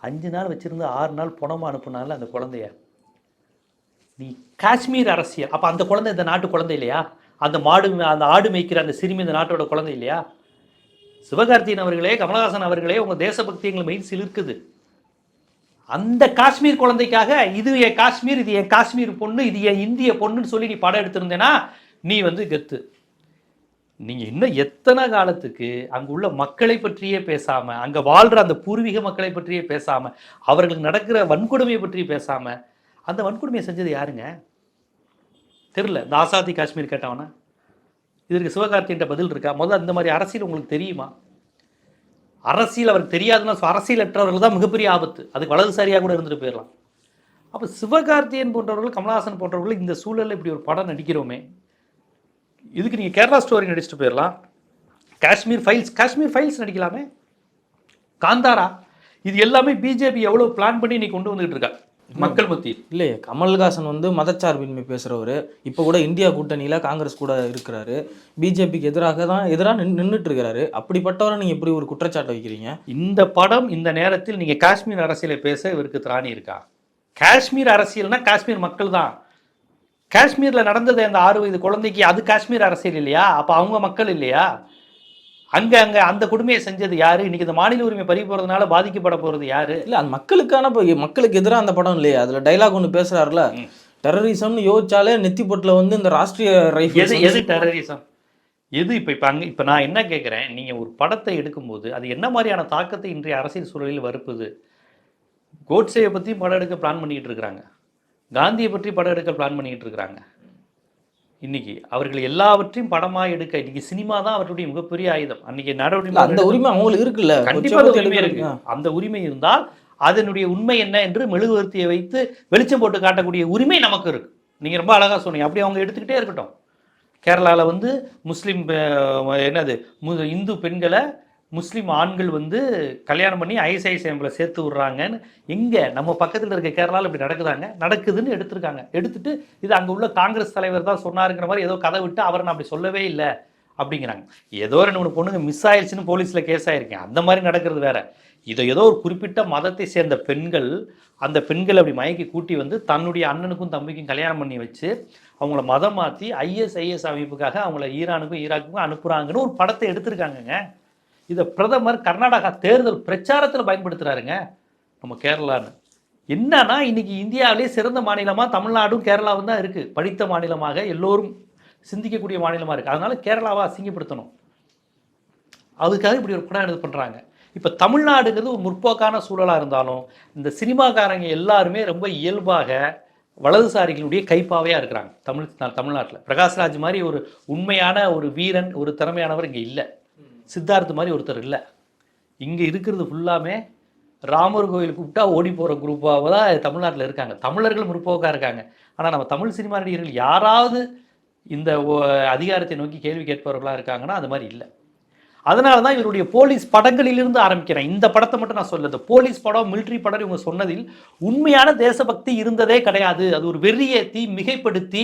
அஞ்சு நாள் வச்சுருந்து ஆறு நாள் பணமாக அனுப்புனால அந்த குழந்தைய. நீ காஷ்மீர் அரசியல். அப்போ அந்த குழந்தை இந்த நாட்டு குழந்தை இல்லையா? அந்த மாடு அந்த ஆடு மேய்க்கிற அந்த சிறுமி இந்த நாட்டோட குழந்தை இல்லையா? சிவகார்த்தியன் அவர்களே கமலஹாசன் அவர்களே உங்கள் தேசபக்தி எங்களை மெயின் சிலிர்க்குது. அந்த காஷ்மீர் குழந்தைக்காக இது என் காஷ்மீர் இது என் காஷ்மீர் பொண்ணு இது என் இந்திய பொண்ணுன்னு சொல்லி நீ படம் எடுத்திருந்தேன்னா நீ வந்து கெத்து. நீங்கள் இன்னும் எத்தனை காலத்துக்கு அங்கே உள்ள மக்களை பற்றியே பேசாமல் அங்கே வாழ்கிற அந்த பூர்வீக மக்களை பற்றியே பேசாமல் அவர்களுக்கு நடக்கிற வன்கொடுமையை பற்றி பேசாமல் அந்த வன்கொடுமையை செஞ்சது யாருங்க? தெரில இந்த ஆசாதி காஷ்மீர் கேட்டவனா. இதற்கு சிவகார்த்திகிட்ட பதில் இருக்கா? முதல்ல இந்த மாதிரி அரசியல் உங்களுக்கு தெரியுமா? அரசியல் அவருக்கு தெரியாதுன்னா அரசியல் அரசியலற்றவர்கள் தான் மிகப்பெரிய ஆபத்து. அதுக்கு வலதுசாரியாக கூட இருந்துட்டு போயிடலாம் அப்போ சிவகார்த்தியன் போன்றவர்கள் கமலஹாசன் போன்றவர்கள் இந்த சூழலில் இப்படி ஒரு படம் நடிக்கிறோமே. இதுக்கு நீங்கள் கேரளா ஸ்டோரி நடிச்சுட்டு போயிடலாம் காஷ்மீர் ஃபைல்ஸ் காஷ்மீர் ஃபைல்ஸ் நடிக்கலாமே. காந்தாரா இது எல்லாமே பிஜேபி எவ்வளோ பிளான் பண்ணி நீ கொண்டு வந்துகிட்டு இருக்கா? மக்கள் மத்தியில் இல்லையே கமல்ஹாசன் வந்து மதச்சார்பின்மை பேசுகிறவர் இப்போ கூட இந்தியா கூட்டணியில் காங்கிரஸ் கூட இருக்கிறாரு. பிஜேபிக்கு எதிராக தான் எதிராக நின் நின்றுட்டு இருக்கிறாரு அப்படிப்பட்டவரை நீங்கள் இப்படி ஒரு குற்றச்சாட்டை வைக்கிறீங்க? இந்த படம் இந்த நேரத்தில் நீங்க காஷ்மீர் அரசியலை பேச இவருக்கு திராணி இருக்கா? காஷ்மீர் அரசியல்னா காஷ்மீர் மக்கள் தான். காஷ்மீர்ல நடந்தது அந்த ஆறு வயது குழந்தைக்கு அது காஷ்மீர் அரசியல் இல்லையா? அப்ப அவங்க மக்கள் இல்லையா? அங்க அங்க அந்த கொடுமையை செஞ்சது யாரு? இன்னைக்கு இந்த மாநில உரிமை பறி போறதுனால பாதிக்கப்பட போறது யாரு? இல்லை அந்த மக்களுக்கான இப்போ மக்களுக்கு எதிராக அந்த படம் இல்லையே. அதில் டைலாக் ஒன்று பேசுகிறாருல. டெரரிசம்னு யோசிச்சாலே நெத்தி பொட்டில் வந்து இந்த ராஷ்ட்ரிய எது ரைஃபிள்ஸ் எது டெரரிசம் எது இப்போ இப்போ அங்கே இப்போ நான் என்ன கேட்குறேன் நீங்கள் ஒரு படத்தை எடுக்கும்போது அது என்ன மாதிரியான தாக்கத்தை இன்றைய அரசியல் சூழலில் வருப்புது? கோட்ஸேயை பற்றி படம் எடுக்க பிளான் பண்ணிக்கிட்டு இருக்கிறாங்க. காந்தியை பற்றி படம் எடுக்க பிளான் பண்ணிக்கிட்டு இருக்கிறாங்க. இன்னைக்கு அவர்கள் எல்லாவற்றையும் படமாக எடுக்க இன்னைக்கு சினிமா தான் அவர்களுடைய மிகப்பெரிய ஆயுதம். அன்னைக்கு நடவடிக்கை அந்த உரிமை அவங்களுக்கு இருக்குல்ல. கண்டிப்பா அந்த உச்சபட்ச உரிமை இருக்கு. அந்த உரிமை இருந்தால் அதனுடைய உண்மை என்ன என்று மெழுகுவர்த்தியை வைத்து வெளிச்சம் போட்டு காட்டக்கூடிய உரிமை நமக்கு இருக்கு. நீங்க ரொம்ப அழகா சொன்னீங்க. அப்படி அவங்க எடுத்துக்கிட்டே இருக்கட்டும். கேரளால வந்து முஸ்லீம் என்னது மு- இந்து பெண்களை முஸ்லீம் ஆண்கள் வந்து கல்யாணம் பண்ணி ஐஎஸ்ஐசிஎம்ல சேர்த்து விட்றாங்கன்னு எங்கே நம்ம பக்கத்தில் இருக்க கேரளாவில் இப்படி நடக்குதாங்க? நடக்குதுன்னு எடுத்திருக்காங்க. எடுத்துட்டு இது அங்கே உள்ள காங்கிரஸ் தலைவர் தான் சொன்னாருங்கிற மாதிரி ஏதோ கதை விட்டு அவரை நான் அப்படி சொல்லவே இல்லை அப்படிங்கிறாங்க. ஏதோ ரெண்டு மூணு பொண்ணுங்க மிஸ் ஆயிடுச்சுன்னு போலீஸில் கேஸ் ஆயிருக்கேன். அந்த மாதிரி நடக்கிறது வேற. இதை ஏதோ ஒரு குறிப்பிட்ட மதத்தை சேர்ந்த பெண்கள் அந்த பெண்கள் அப்படி மயக்கி கூட்டி வந்து தன்னுடைய அண்ணனுக்கும் தம்பிக்கும் கல்யாணம் பண்ணி வச்சு அவங்கள மதம் மாற்றி ஐஎஸ்ஐஎஸ் அமைப்புக்காக அவங்கள ஈரானுக்கும் ஈராக்குக்கும் அனுப்புகிறாங்கன்னு ஒரு படத்தை எடுத்திருக்காங்கங்க. இதை பிரதமர் கர்நாடகா தேர்தல் பிரச்சாரத்தில் பயன்படுத்துகிறாருங்க நம்ம கேரளான்னு. என்னன்னா இன்னைக்கு இந்தியாவிலே சிறந்த மாநிலமாக தமிழ்நாடும் கேரளாவும் தான் இருக்குது படித்த மாநிலமாக எல்லோரும் சிந்திக்கக்கூடிய மாநிலமாக இருக்குது அதனால கேரளாவை அசிங்கப்படுத்தணும். அதுக்காக இப்படி ஒரு படம் எடுத்து பண்ணுறாங்க இப்போ தமிழ்நாடுங்கிறது ஒரு முற்போக்கான சூழலாக இருந்தாலும் இந்த சினிமாக்காரங்க எல்லாருமே ரொம்ப இயல்பாக வலதுசாரிகளுடைய கைப்பாவையாக இருக்கிறாங்க. தமிழ் தமிழ்நாட்டில். பிரகாஷ்ராஜ் மாதிரி ஒரு உண்மையான ஒரு வீரன் ஒரு திறமையானவர் இங்கே இல்லை. சித்தார்த்து மாதிரி ஒருத்தர் இல்லை. இங்கே இருக்கிறது ஃபுல்லாமே ராமர் கோயில் கூப்பிட்டா ஓடி போகிற குரூப்பாக தான் தமிழ்நாட்டில் இருக்காங்க. தமிழர்கள் முற்போக்காக இருக்காங்க. ஆனால் நம்ம தமிழ் சினிமா நடிகர்கள் யாராவது இந்த அதிகாரத்தை நோக்கி கேள்வி கேட்பவர்களாக இருக்காங்கன்னா அது மாதிரி இல்லை. அதனால தான் இவருடைய போலீஸ் படங்களிலிருந்து ஆரம்பிக்கிறேன். இந்த படத்தை மட்டும் நான் சொல்ல இந்த போலீஸ் படம் மிலிட்ரி படம் இவங்க சொன்னதில் உண்மையான தேசபக்தி இருந்ததே கிடையாது. அது ஒரு வெறியேற்றி மிகைப்படுத்தி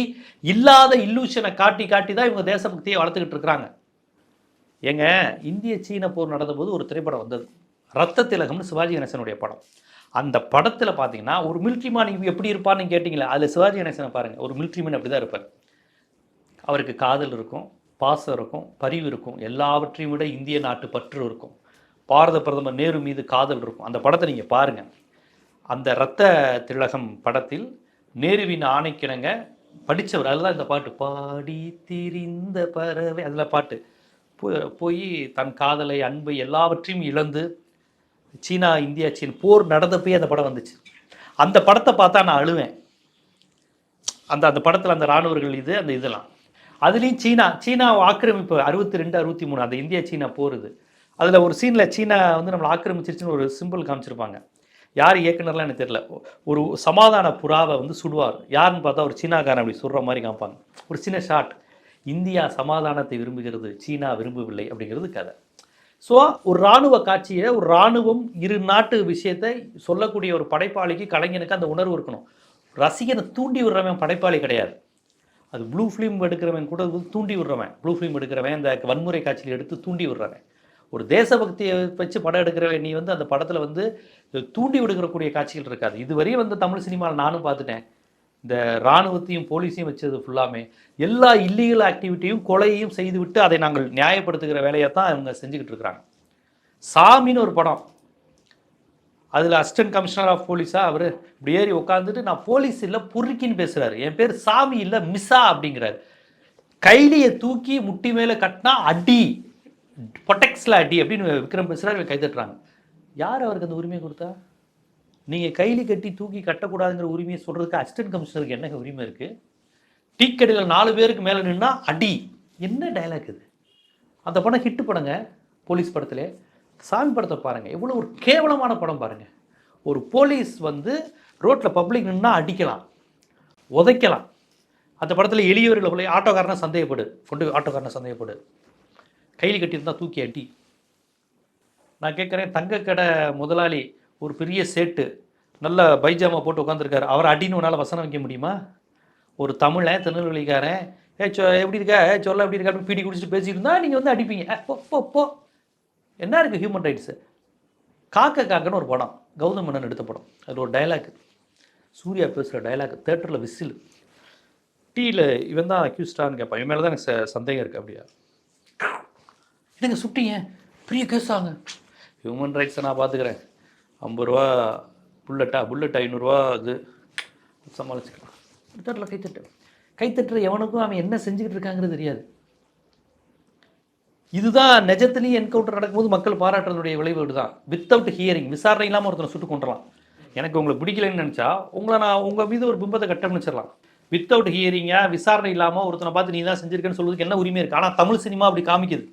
இல்லாத இல்லூஷனை காட்டி காட்டி தான் இவங்க தேசபக்தியை வளர்த்துக்கிட்டு இருக்கிறாங்க. ஏங்க இந்திய சீன போர் நடந்தபோது ஒரு திரைப்படம் வந்தது. ரத்த திலகம்னு சிவாஜி கணேசனுடைய படம். அந்த படத்தில் பார்த்தீங்கன்னா ஒரு மிலிட்ரி மேன் இவ எப்படி இருப்பார்னு கேட்டிங்களா அதில் சிவாஜி கணேசனை பாருங்கள் ஒரு மிலிட்ரி மேன் அப்படி தான் இருப்பார். அவருக்கு காதல் இருக்கும் பாசம் இருக்கும் பரிவு இருக்கும். எல்லாவற்றையும் விட இந்திய நாட்டு பற்று இருக்கும். பாரத பிரதமர் நேரு மீது காதல் இருக்கும். அந்த படத்தை நீங்கள் பாருங்கள் அந்த இரத்த திலகம் படத்தில் நேருவின் ஆணைக்கிணங்க படித்தவர் அதுதான் இந்த பாட்டு பாடி திரிந்த பறவை அதில் பாட்டு. போய் தன் காதலை அன்பை எல்லாவற்றையும் இழந்து சீனா இந்தியா சீன் போர் நடந்தப்பயே அந்த படம் வந்துச்சு. அந்த படத்தை பார்த்தா நான் அழுவேன். அந்த அந்த படத்தில் அந்த இராணுவர்கள் இது அந்த இதெல்லாம். அதுலேயும் சீனா சீனா ஆக்கிரமிப்பு அறுபத்தி ரெண்டு அறுபத்தி மூணு அந்த இந்தியா சீனா போகிறது அதில் ஒரு சீனில் சீனா வந்து நம்மளை ஆக்கிரமிச்சிருச்சுன்னு ஒரு சிம்பிள் காமிச்சிருப்பாங்க. யார் இயக்குனர்லாம் எனக்கு தெரியல. ஒரு சமாதான புறாவை வந்து சுடுவார். யாருன்னு பார்த்தா ஒரு சீனாக்காரன் அப்படி சுடுற மாதிரி காமிப்பாங்க. ஒரு சின்ன ஷாட் இந்தியா சமாதானத்தை விரும்புகிறது சீனா விரும்பவில்லை அப்படிங்கிறது கதை. ஸோ ஒரு இராணுவ காட்சியை ஒரு இராணுவம் இரு நாட்டு விஷயத்தை சொல்லக்கூடிய ஒரு படைப்பாளிக்கு கலைஞனுக்கு அந்த உணர்வு இருக்கணும். ரசிகனை தூண்டி விடுறவன் படைப்பாளி கிடையாது. அது ப்ளூ ஃபிலிம் எடுக்கிறவன் கூட தூண்டி விடுறவன். ப்ளூ ஃபிலிம் எடுக்கிறவன் இந்த வன்முறை காட்சியில் எடுத்து தூண்டி விடுறவன். ஒரு தேசபக்தியை வச்சு படம் எடுக்கிறவன் நீ வந்து அந்த படத்தில் வந்து தூண்டி விடுக்கிறக்கூடிய காட்சிகள் இருக்காது. இதுவரையும் வந்து தமிழ் சினிமாவில் நானும் பார்த்துட்டேன். இந்த இராணுவத்தையும் போலீஸையும் வச்சது ஃபுல்லாமே எல்லா இல்லீகல் ஆக்டிவிட்டியும் கொலையையும் செய்துவிட்டு அதை நாங்கள் நியாயப்படுத்துகிற வேலையை தான் இவங்க செஞ்சுக்கிட்டு இருக்கிறாங்க. சாமின்னு ஒரு படம். அதில் அசிஸ்டன்ட் கமிஷனர் ஆஃப் போலீஸா அவர் இப்படி ஏறி உட்காந்துட்டு நான் போலீஸ் இல்லை பொறுக்கின்னு பேசுகிறாரு என் பேர் சாமி இல்லை மிஸ்ஸா அப்படிங்கிறாரு. கைலியை தூக்கி முட்டி மேலே கட்டினா அடி. பொட்டெக்ஸில் அடி அப்படின்னு விக்ரம் பேசுகிறார் இவங்க கை யார் அவருக்கு அந்த உரிமையை கொடுத்தா? நீங்கள் கைலி கட்டி தூக்கி கட்டக்கூடாதுங்கிற உரிமையை சொல்கிறதுக்கு அசிஸ்டன்ட் கமிஷனருக்கு என்ன உரிமை இருக்குது டீ கடையில் நாலு பேருக்கு மேலே நின்னா அடி. என்ன டயலாக் இது? அந்த படம் ஹிட்டு படங்க போலீஸ் படத்தில். சாமி படத்தை பாருங்கள் எவ்வளோ ஒரு கேவலமான படம் பாருங்கள் ஒரு போலீஸ் வந்து ரோட்டில் பப்ளிக் நின்னா அடிக்கலாம். உதைக்கலாம். அந்த படத்தில் எளியவர்களை போய் ஆட்டோக்காரனை சந்தேகப்படு. கொண்டு ஆட்டோக்காரனை சந்தேகப்படு. கையில் கட்டியிருந்தால் தூக்கி அடி. நான் கேட்குறேன் தங்கக்கடை முதலாளி ஒரு பெரிய சேட்டு. நல்ல பைஜாமா போட்டு உட்காந்துருக்காரு அவர் அடின்னு உன்னால் வசனம் வைக்க முடியுமா? ஒரு தமிழன் திருநெல்வேலிக்காரன் ஏ சொ எப்படி இருக்கா? ஏ சொல்ல எப்படி இருக்கா? அப்படின்னு பீடி குடிச்சிட்டு பேசியிருந்தா நீங்கள் வந்து அடிப்பீங்க. போ போ என்ன இருக்குது ஹியூமன் ரைட்ஸு காக்க காக்கன்னு ஒரு படம். கௌதம் மன்னன் எடுத்த படம். அதில் ஒரு டைலாக் சூர்யா பேசுகிற டயலாக் தேட்டரில் விசில். டீயில் இவன் தான் அக்யூஸ்டான்னு கேட்பான் இவன் மேலே தான் எனக்கு ச- சந்தேகம் இருக்குது அப்படியா? என்னங்க சுட்டீங்க? பெரிய கேஸ் ஆகுங்க ஹியூமன் ரைட்ஸை நான் பார்த்துக்கிறேன் ஐம்பது ரூபா புல்லட்டா புல்லட் ஐநூறுரூவா அது. சமாளிச்சுக்கலாம். கைத்தட்டு. கைத்தட்டுற எவனுக்கும் அவன் என்ன செஞ்சுக்கிட்டு இருக்காங்கிறது தெரியாது. இதுதான் நிஜத்துலேயும் என்கவுண்டர் நடக்கும்போது மக்கள் பாராட்டுறதுடைய விளைவு தான் வித்தவுட் ஹியரிங் விசாரணை இல்லாமல் ஒருத்தனை சுட்டு கொண்டுலாம் எனக்கு உங்களை பிடிக்கலைன்னு நினச்சா உங்களை நான் உங்கள் மீது ஒரு பிம்பத்தை கட்டமிச்சிடலாம். வித்தவுட் ஹியரிங்காக விசாரணை இல்லாமல் ஒருத்தனை பார்த்து நீ தான் செஞ்சுருக்கேன்னு சொல்கிறதுக்கு என்ன உரிமை இருக்குது ஆனால் தமிழ் சினிமா அப்படி காமிக்குது.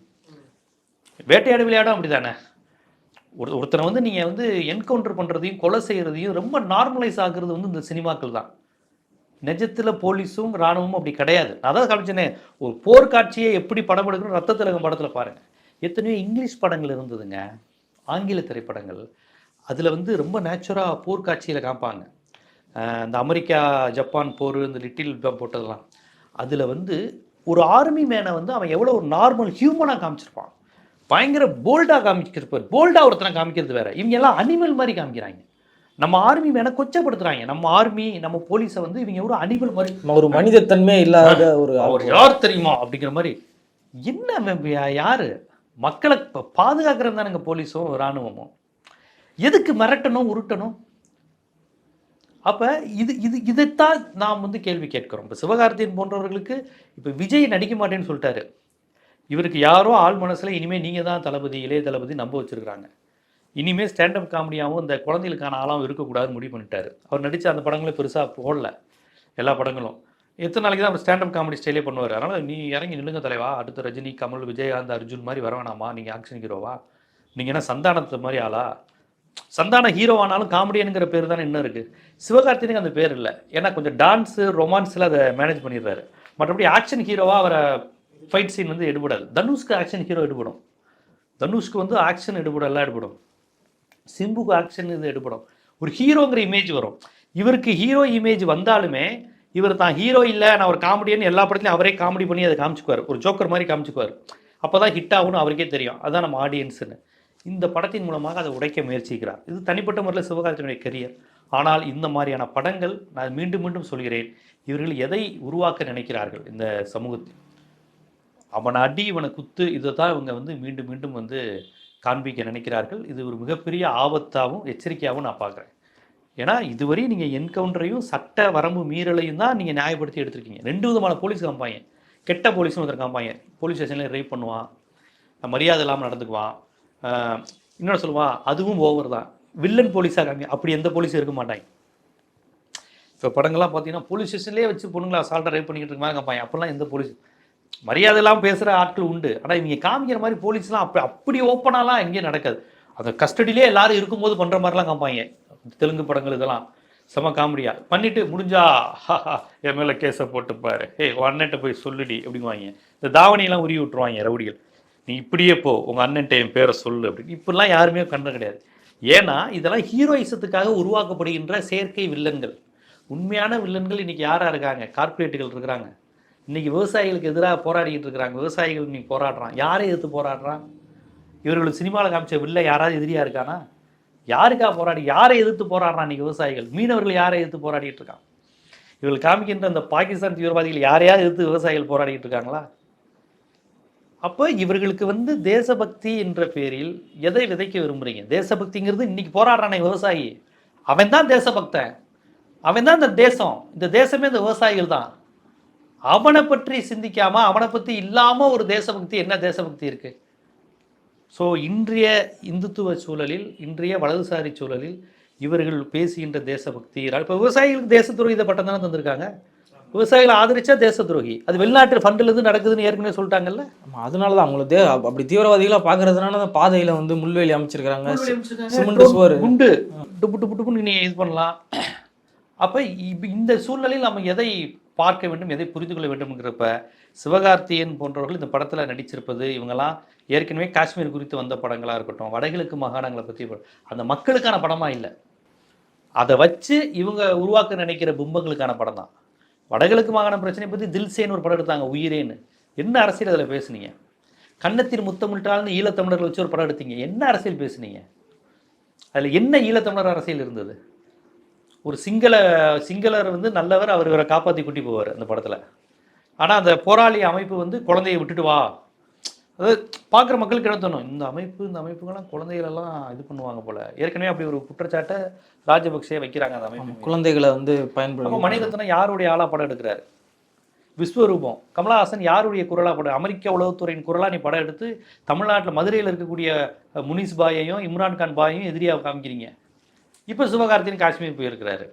வேட்டையாடு விளையாடும் அப்படி தானே ஒரு ஒருத்தனை வந்து நீங்கள் வந்து என்கவுண்டர் பண்ணுறதையும் கொலை செய்கிறதையும் ரொம்ப நார்மலைஸ் ஆகுறது வந்து இந்த சினிமாக்கள் தான். நிஜத்தில் போலீஸும் இராணுவமும் அப்படி கிடையாது. அதான் காமிச்சேனே ஒரு போர்க்காட்சியை எப்படி படம் எடுக்கணும் ரத்த திலகம் படத்தில் பாருங்கள் எத்தனையோ இங்கிலீஷ் படங்கள் இருந்ததுங்க. ஆங்கில திரைப்படங்கள். அதில் வந்து ரொம்ப நேச்சுராக போர்க்காட்சியில் காமிப்பாங்க. இந்த அமெரிக்கா ஜப்பான் போர் இந்த லிட்டில் போட்டதெல்லாம். அதில் வந்து ஒரு ஆர்மி மேனை வந்து அவன் எவ்வளோ ஒரு நார்மல் ஹியூமனாக காமிச்சிருப்பான். பயங்கர போல்டாக காமிச்சிருப்பார் போல்டாக ஒருத்தனை காமிக்கிறது வேற. இவங்க எல்லாம் அனிமல் மாதிரி காமிக்கிறாங்க. நம்ம ஆர்மி வேணா கொச்சப்படுத்துறாங்க. நம்ம ஆர்மி நம்ம போலீஸை வந்து இவங்க ஒரு அனிமல் மாதிரி. ஒரு மனிதத்தன்மை இல்லாத ஒரு அவர் யார் தெரியுமா? அப்படிங்கிற மாதிரி. என்ன யாரு? மக்களை ப- பாதுகாக்கிறது தானுங்க போலீஸும் இராணுவமும் எதுக்கு மிரட்டணும் உருட்டணும்? அப்ப இது இது இதைத்தான் நாம் வந்து கேள்வி கேட்கிறோம். இப்போ சிவகார்த்தியன் போன்றவர்களுக்கு இப்போ விஜய் நடிக்க மாட்டேன்னு சொல்லிட்டாரு. இவருக்கு யாரோ ஆள் மனசில் இனிமேல் நீங்கள் தான் தளபதி இளைய தளபதி நம்ப வச்சுருக்குறாங்க. இனிமே ஸ்டாண்டப் காமெடியாகவும் இந்த குழந்தைகளுக்கான ஆளாகவும் இருக்கக்கூடாதுன்னு முடிவு பண்ணிட்டார். அவர் நடித்த அந்த படங்களே பெருசாக போடல. எல்லா படங்களும். எத்தனை நாளைக்கு தான் அவர் ஸ்டாண்டப் காமெடி ஸ்டைலே பண்ணுவார்? அதனால் நீ இறங்கி நில்லுங்க தலைவா. அடுத்த ரஜினி கமல் விஜயகாந்த் அர்ஜுன் மாதிரி வர வேணாமா? நீங்கள் ஆக்ஷன் ஹீரோவா நீங்கள் என்ன சந்தானத்தை மாதிரி ஆளா? சந்தான ஹீரோவானாலும் காமெடியனுங்கிற பேர் தானே இன்னும் இருக்குது சிவகார்த்தினுக்கு அந்த பேர் இல்லை. ஏன்னா கொஞ்சம் டான்ஸு ரொமான்ஸில் அதை மேனேஜ் பண்ணிடுறாரு. மற்றபடி ஆக்ஷன் ஹீரோவாக அவரை ஃபைட் சீன் வந்து எடுபடாது. தனுஷ்க்கு ஆக்ஷன் ஹீரோ எடுபடும். தனுஷ்க்கு வந்து ஆக்ஷன் எடுபடும் எல்லாம் எடுபடும். சிம்புக்கு ஆக்ஷன் இது எடுபடும். ஒரு ஹீரோங்கிற இமேஜ் வரும். இவருக்கு ஹீரோ இமேஜ் வந்தாலுமே இவர் தான் ஹீரோ இல்லை நான் ஒரு காமெடியன்னு எல்லா படத்துலையும் அவரே காமெடி பண்ணி அதை காமிச்சுக்குவார். ஒரு ஜோக்கர் மாதிரி காமிச்சுக்குவார். அப்போ தான் ஹிட் ஆகும்னு அவருக்கே தெரியும். அதான் நம்ம ஆடியன்ஸுன்னு இந்த படத்தின் மூலமாக அதை உடைக்க முயற்சிக்கிறார். இது தனிப்பட்ட முறையில் சிவகார்த்தினுடைய கரியர் ஆனால் இந்த மாதிரியான படங்கள் நான் மீண்டும் மீண்டும் சொல்கிறேன். இவர்கள் எதை உருவாக்க நினைக்கிறார்கள் இந்த சமூகத்தில்? அவனை அடி இவனை குத்து இதை தான் இவங்க வந்து மீண்டும் மீண்டும் வந்து காண்பிக்க நினைக்கிறார்கள். இது ஒரு மிகப்பெரிய ஆபத்தாகவும் எச்சரிக்கையாகவும் நான் பார்க்குறேன். ஏன்னா இதுவரை நீங்கள் என்கவுண்டரையும் சட்ட வரம்பு மீறலையும் தான் நீங்கள் நியாயப்படுத்தி எடுத்திருக்கீங்க. ரெண்டு விதமான போலீஸ் காமிப்பாங்க கெட்ட போலீஸ்னு ஒருத்தர் காமிப்பாங்க போலீஸ் ஸ்டேஷனில் ரேப் பண்ணுவான். மரியாதை இல்லாமல் நடந்துக்குவான். இன்னொன்று சொல்லுவான் அதுவும் ஓவர் தான். வில்லன் போலீஸாக காமி அப்படி எந்த போலீஸும் இருக்க மாட்டாங்க. இப்போ படங்கள்லாம் பார்த்தீங்கன்னா போலீஸ் ஸ்டேஷன்லேயே வச்சு பொண்ணுங்களை அசால்ட்டாக ரேப் பண்ணிக்கிட்டு இருக்க மாதிரி காமிப்பாங்க அப்போல்லாம் எந்த போலீஸ் மரியாதை இல்லாமல் பேசுகிற ஆட்கள் உண்டு. ஆனால் இவங்க காமிக்கிற மாதிரி போலீஸ்லாம் அப்படி அப்படி ஓப்பனாலாம் எங்கேயும் நடக்காது. அந்த கஸ்டடியிலே எல்லாரும் இருக்கும்போது பண்ணுற மாதிரிலாம் காமிப்பாங்க. தெலுங்கு படங்கள் இதெல்லாம். செம காமெடியா. பண்ணிட்டு முடிஞ்சா என் மேலே கேஸை போட்டுப்பாரு ஏய் அண்ணன்ட்ட போய் சொல்லுடி அப்படிங்குவாங்க. இந்த தாவணியெல்லாம் உரிய விட்டுருவாங்க ரவுடிகள். நீ இப்படியே போ. உங்கள் அண்ணன்ட்ட என் பேரை சொல்லு அப்படின்னு. இப்படிலாம் யாருமே கண்ட கிடையாது. ஏன்னா இதெல்லாம் ஹீரோயிசத்துக்காக உருவாக்கப்படுகின்ற செயற்கை வில்லன்கள். உண்மையான வில்லன்கள் இன்றைக்கி யாராக இருக்காங்க? கார்ப்பரேட்டுகள் இருக்கிறாங்க. இன்றைக்கி விவசாயிகளுக்கு எதிராக போராடிக்கிட்டு இருக்கிறாங்க. விவசாயிகள் இன்றைக்கி போராடுறான். யாரை எதிர்த்து போராடுறான்? இவர்களுக்கு சினிமாவில் காமிச்ச வில்ல யாராவது எதிரியா இருக்கானா? யாருக்கா போராடி யாரை எதிர்த்து போராடுறான் இன்றைக்கி விவசாயிகள்? மீனவர்கள் யாரை எதிர்த்து போராடிட்டு இருக்கான்? இவர்கள் காமிக்கின்ற அந்த பாகிஸ்தான் தீவிரவாதிகள் யாரையாவது எதிர்த்து விவசாயிகள் போராடிட்டு இருக்காங்களா? அப்போ இவர்களுக்கு வந்து தேசபக்தி என்ற பேரில் எதை விதைக்க விரும்புகிறீங்க தேசபக்திங்கிறது இன்றைக்கி போராடுறானே விவசாயி. அவன் தான் தேசபக்தன். அவன் தான் இந்த தேசம். இந்த தேசமே இந்த விவசாயிகள் தான். அவனை பற்றி சிந்திக்காம அவனை பற்றி இல்லாம ஒரு தேசபக்தி என்ன தேசபக்தி இருக்கு? ஸோ இன்றைய இந்துத்துவ சூழலில் இன்றைய வலதுசாரி சூழலில் இவர்கள் பேசுகின்ற தேசபக்தி இப்போ விவசாயிகளுக்கு தேச துரோகி பட்டம் தானே தந்திருக்காங்க? விவசாயிகளை ஆதரிச்சா தேச துரோகி அது வெளிநாட்டு ஃபண்டில் இருந்து நடக்குதுன்னு ஏற்கனவே சொல்லிட்டாங்கல்ல? அதனால தான் அவங்கள தே அப்படி தீவிரவாதிகளா பாக்குறதுனால தான் பாதையில வந்து முள்வேலி அமைச்சிருக்காங்க. சிமெண்ட் சுவர். குண்டு. டுப்பு டுப்பு டுப்புன்னு நீ இது பண்ணலாம். அப்போ இந்த சூழ்நிலையில் நம்ம எதை பார்க்க வேண்டும் எதை புரிந்து கொள்ள வேண்டும்ங்கிறப்ப சிவகார்த்தியன் போன்றவர்கள் இந்த படத்தில் நடிச்சிருப்பது இவங்கெல்லாம் ஏற்கனவே காஷ்மீர் குறித்து வந்த படங்களாக இருக்கட்டும் வடகிழக்கு மாகாணங்களை பற்றி அந்த மக்களுக்கான படமாக இல்லை. அதை வச்சு இவங்க உருவாக்க நினைக்கிற பிம்பங்களுக்கான படம் தான். வடகிழக்கு மாகாண பிரச்சனை பற்றி தில்சேன்னு ஒரு படம் எடுத்தாங்க உயிரேன்னு. என்ன அரசியல் அதில் பேசுனீங்க? கன்னத்தில் முத்தமிட்டால்னு ஈழத்தமிழர்கள் வச்சு ஒரு படம் எடுத்தீங்க என்ன அரசியல் பேசுனீங்க? அதில் என்ன ஈழத்தமிழர் அரசியல் இருந்தது? ஒரு சிங்கள சிங்களர் வந்து நல்லவர் அவர் இவரை காப்பாற்றி கூட்டி போவார் அந்த படத்தில். ஆனால் அந்த போராளி அமைப்பு வந்து குழந்தையை விட்டுட்டு வா. அதாவது பார்க்குற மக்களுக்கு என்ன தோணும்? இந்த அமைப்பு இந்த அமைப்புகள்லாம் குழந்தைகளெல்லாம் இது பண்ணுவாங்க போல. ஏற்கனவே அப்படி ஒரு குற்றச்சாட்டை ராஜபக்சே வைக்கிறாங்க அந்த அமைப்பு. குழந்தைகளை வந்து அப்போ பயன்படுத்தி மணிரத்னம் யாருடைய ஆளா படம் எடுக்கிறாரு? விஸ்வரூபம். கமலஹாசன் யாருடைய குரலா படம் அமெரிக்க உளவுத்துறையின் குரலா நீ படம் எடுத்து தமிழ்நாட்டில் மதுரையில் இருக்கக்கூடிய முனிஸ் பாயையும் இம்ரான் கான் பாயையும் எதிரியாக காமிக்கிறீங்க. இப்போ சிவகார்த்தியின் காஷ்மீர் போயிருக்கிறாரு.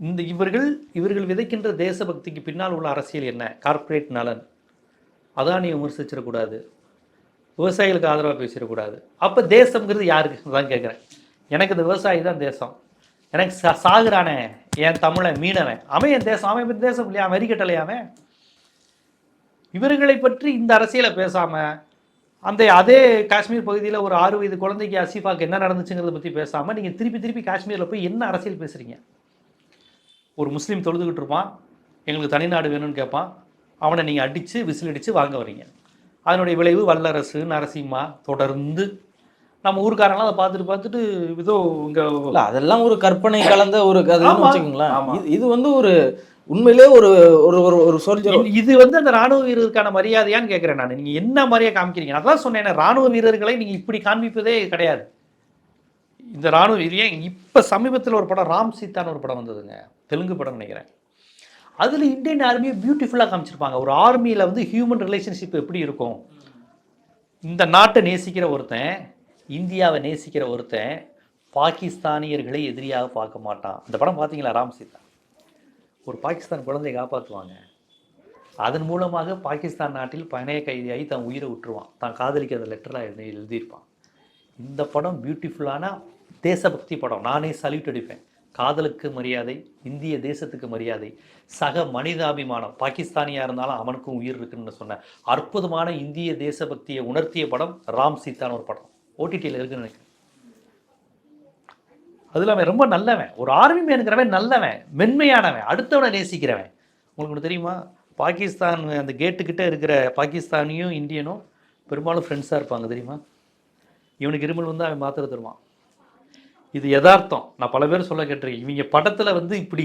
இந்த இவர்கள் இவர்கள் விதைக்கின்ற தேசபக்திக்கு பின்னால் உள்ள அரசியல் என்ன? கார்ப்பரேட் நலன். அதான் நீ விமர்சிச்சிடக்கூடாது. விவசாயிகளுக்கு ஆதரவாக பேசிடக்கூடாது. அப்போ தேசம்ங்கிறது யாருக்கு? தான் கேட்குறேன் எனக்கு இந்த விவசாயி தான் தேசம். எனக்கு சா சாகுறானே என் தமிழன் மீனவன். அவன் என் தேசம் அவன் இப்போ தேசம் இல்லையா? அவன் இவர்களை பற்றி இந்த அரசியலை பேசாமல் அந்த அதே காஷ்மீர் பகுதியில் ஒரு ஆறு வயது குழந்தைக்கு அசிஃபாக்கு என்ன நடந்துச்சுங்கிறத பற்றி பேசாமல் நீங்கள் திருப்பி திருப்பி காஷ்மீரில் போய் என்ன அரசியல் பேசுறீங்க? ஒரு முஸ்லீம் தொழுதுகிட்டு இருப்பான் எங்களுக்கு தனிநாடு வேணும்னு கேட்பான் அவனை நீங்கள் அடித்து விசில் அடித்து வாங்க வரீங்க. அதனுடைய விளைவு வல்லரசு நரசிம்மா தொடர்ந்து நம்ம ஊருக்காரங்களாம் அதை பார்த்துட்டு பார்த்துட்டு ஏதோ இங்கே அதெல்லாம் ஒரு கற்பனை கலந்த ஒரு கதைன்னு ஆமா. வச்சுக்கோங்களேன். இது- வந்து ஒரு உண்மையிலே ஒரு ஒரு ஒரு ஒரு சோல்ஜர் இது வந்து அந்த ராணுவ வீரருக்கான மரியாதையான்னு கேட்குறேன் நான். நீங்கள் என்ன மாதிரியா காமிக்கிறீங்க? நான் தான் சொன்னேன் ராணுவ வீரர்களை நீங்கள் இப்படி காண்பிப்பதே கிடையாது. இந்த ராணுவ வீரர் இப்போ சமீபத்தில் ஒரு படம் ராம் சீதான்னு ஒரு படம் வந்ததுங்க. தெலுங்கு படம் நினைக்கிறேன். அதில் இந்தியன் ஆர்மியை பியூட்டிஃபுல்லாக காமிச்சிருப்பாங்க. ஒரு ஆர்மியில் வந்து ஹியூமன் ரிலேஷன்ஷிப் எப்படி இருக்கும்? இந்த நாட்டை நேசிக்கிற ஒருத்தன் இந்தியாவை நேசிக்கிற ஒருத்தன் பாகிஸ்தானியர்களை எதிரியாக பார்க்க மாட்டான். அந்த படம் பார்த்தீங்களா ராம் சீதா? ஒரு பாகிஸ்தான் குழந்தையை காப்பாற்றுவாங்க அதன் மூலமாக பாகிஸ்தான் நாட்டில் பணைய கைதியாகி தன் உயிரை விட்டுருவான். தான் காதலிக்க அந்த லெட்டராக எழுதி எழுதியிருப்பான். இந்த படம் பியூட்டிஃபுல்லான தேசபக்தி படம். நானே சல்யூட் அடிப்பேன். காதலுக்கு மரியாதை இந்திய தேசத்துக்கு மரியாதை சக மனிதாபிமானம். பாகிஸ்தானியாக இருந்தாலும் அவனுக்கும் உயிர் இருக்குன்னு சொன்ன அற்புதமான இந்திய தேசபக்தியை உணர்த்திய படம் ராம் சீதான்னு ஒரு படம். ஓடிடியில் இருக்குன்னு நினைக்கிறேன். அது இல்லாமல் ரொம்ப நல்லவன். ஒரு ஆர்மி மேனுங்கிறவன் நல்லவன் மென்மையானவன் அடுத்தவனை நேசிக்கிறவன். உங்களுக்கு ஒன்று தெரியுமா? பாகிஸ்தான் அந்த கேட்டுக்கிட்ட இருக்கிற பாகிஸ்தானியும் இந்தியனும் பெரும்பாலும் ஃப்ரெண்ட்ஸாக இருப்பாங்க தெரியுமா? இவனுக்கு இருமல் வந்து அவன் மாத்திரை தருவான். இது யதார்த்தம். நான் பல பேர் சொல்ல கேட்டிருக்கேன். இவங்க படத்தில் வந்து இப்படி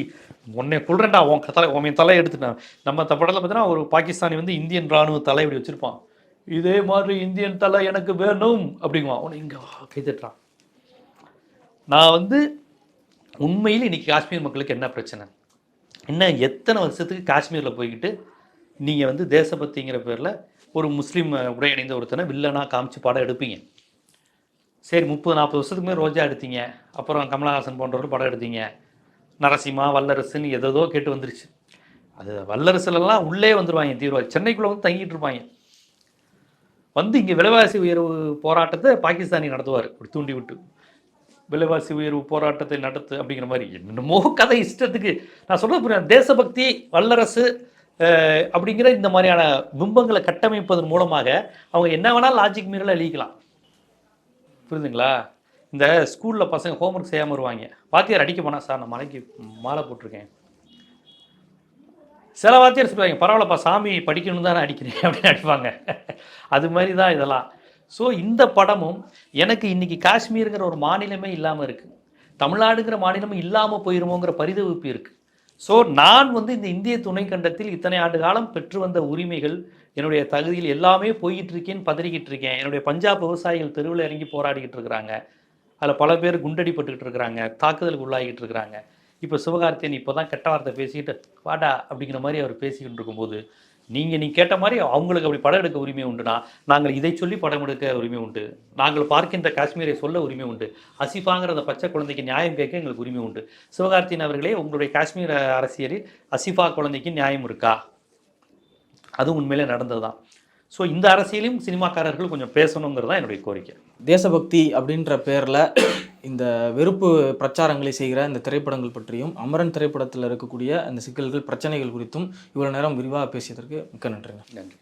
உன்னை கொள்றேன்டா உன் தலை உன் தலை எடுத்துட்டேன். நம்ம படத்தில் பார்த்தீங்கன்னா ஒரு பாகிஸ்தானி வந்து இந்தியன் ராணுவ தலை இப்படி வச்சுருப்பான். இதே மாதிரி இந்தியன் தலை எனக்கு வேணும் அப்படிங்குவான். உன்னை இங்கே கை நான் வந்து உண்மையில் இன்றைக்கி காஷ்மீர் மக்களுக்கு என்ன பிரச்சனை? என்ன எத்தனை வருஷத்துக்கு காஷ்மீரில் போய்கிட்டு நீங்கள் வந்து தேசபக்திங்கிற பேரில் ஒரு முஸ்லீம் உடை அணிந்த ஒருத்தனை வில்லனாக காமிச்சு படம் எடுப்பீங்க. சரி முப்பது நாற்பது வருஷத்துக்கு மேலே ரோஜா எடுத்தீங்க. அப்புறம் கமலஹாசன் போன்றவர் படம் எடுத்தீங்க. நரசிம்மா வல்லரசுன்னு எதோ கேட்டு வந்துருச்சு. அது வல்லரசுலலாம் உள்ளே வந்துடுவாங்க தீவிரவாதி. சென்னைக்குள்ளே வந்து தங்கிட்டு இருப்பாங்க. வந்து இங்கே விலைவாசி உயர்வு போராட்டத்தை பாகிஸ்தானி நடத்துவார். இப்படி தூண்டி விட்டு விலைவாசி உயர்வு போராட்டத்தை நடத்து அப்படிங்கிற மாதிரி என்னமோ கதை இஷ்டத்துக்கு. நான் சொல்கிறது புரியும் தேசபக்தி வல்லரசு அப்படிங்கிற இந்த மாதிரியான பிம்பங்களை கட்டமைப்பதன் மூலமாக அவங்க என்ன வேணாலும் லாஜிக் மீறல அழிக்கலாம் புரியுதுங்களா? இந்த ஸ்கூலில் பசங்க ஹோம்ஒர்க் செய்யாமல் வருவாங்க. வாத்தியார் அடிக்க போனால் சார் நான் மலைக்கு மாலை போட்டிருக்கேன். சில வாத்தியார் சொல்லுவாங்க பரவாயில்லப்பா சாமி படிக்கணும் தானே அடிக்கிறேன் அப்படின்னு அடிப்பாங்க. அது மாதிரி தான் இதெல்லாம். ஸோ இந்த படமும் எனக்கு இன்னைக்கு காஷ்மீருங்கிற ஒரு மாநிலமே இல்லாமல் இருக்குது தமிழ்நாடுங்கிற மாநிலமும் இல்லாமல் போயிருமோங்கிற பரிதவிப்பு இருக்குது ஸோ நான் வந்து இந்த இந்திய துணைக்கண்டத்தில் இத்தனை ஆண்டு காலம் பெற்று வந்த உரிமைகள் என்னுடைய தகுதியில் எல்லாமே போய்கிட்டு இருக்கேன்னு பதறிக்கிட்டு இருக்கேன். என்னுடைய பஞ்சாப் விவசாயிகள் தெருவில் இறங்கி போராடிக்கிட்டு இருக்கிறாங்க. அதில் பல பேர் குண்டடிப்பட்டுக்கிட்டு இருக்கிறாங்க தாக்குதலுக்கு உள்ளாகிட்டு இருக்கிறாங்க. இப்போ சிவகார்த்தியன் இப்போ தான் கெட்ட வார்த்தை பேசிக்கிட்டு வாடா அப்படிங்கிற மாதிரி அவர் பேசிக்கிட்டு இருக்கும்போது நீங்கள் நீ கேட்ட மாதிரி அவங்களுக்கு அப்படி படம் எடுக்க உரிமை உண்டுனா நாங்கள் இதை சொல்லி படம் எடுக்க உரிமை உண்டு. நாங்கள் பார்க்கின்ற காஷ்மீரை சொல்ல உரிமை உண்டு. அசிஃபாங்கிற அந்த பச்சை குழந்தைக்கு நியாயம் கேட்க எங்களுக்கு உரிமை உண்டு. சிவகார்த்தியன் அவர்களே உங்களுடைய காஷ்மீர் அரசியலில் அசிஃபா குழந்தைக்கு நியாயம் இருக்கா? அதுவும் உண்மையிலே நடந்தது தான் ஸோ இந்த அரசியலையும் சினிமாக்காரர்கள் கொஞ்சம் பேசணுங்கிறது தான் என்னுடைய கோரிக்கை. தேசபக்தி அப்படின்ற பேர்ல இந்த வெறுப்பு பிரச்சாரங்களை செய்கிற இந்த திரைப்படங்கள் பற்றியும் அமரன் திரைப்படத்தில் இருக்கக்கூடிய அந்த சிக்கல்கள் பிரச்சனைகள் குறித்தும் இவ்வளவு நேரம் விரிவாக பேசியதற்கு மிக்க நன்றிங்க. நன்றி.